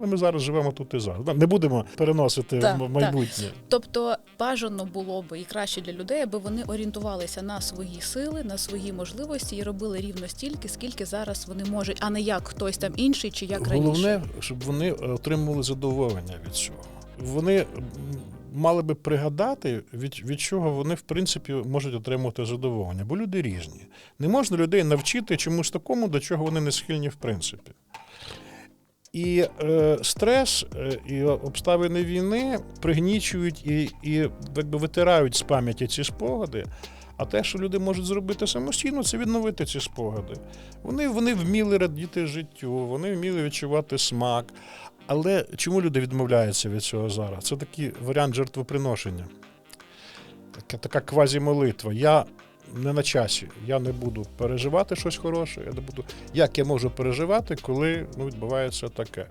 Ми зараз живемо тут і зараз. Не будемо переносити Так, в майбутнє. Тобто бажано було б і краще для людей, аби вони орієнтувалися на свої сили, на свої можливості і робили рівно стільки, скільки зараз вони можуть, а не як хтось там інший чи як Головне, щоб вони отримували задоволення від цього. Вони мали би пригадати, від, від чого вони, в принципі, можуть отримувати задоволення. Бо люди різні. Не можна людей навчити чомусь такому, до чого вони не схильні, в принципі. І е, стрес е, і обставини війни пригнічують і, і якби витирають з пам'яті ці спогади. А те, що люди можуть зробити самостійно, це відновити ці спогади. Вони, вони вміли радіти життю, вони вміли відчувати смак. Але чому люди відмовляються від цього зараз? Це такий варіант жертвоприношення. Така, така квазімолитва. Я не на часі, я не буду переживати щось хороше, я не буду. Як я можу переживати, коли ну, відбувається таке?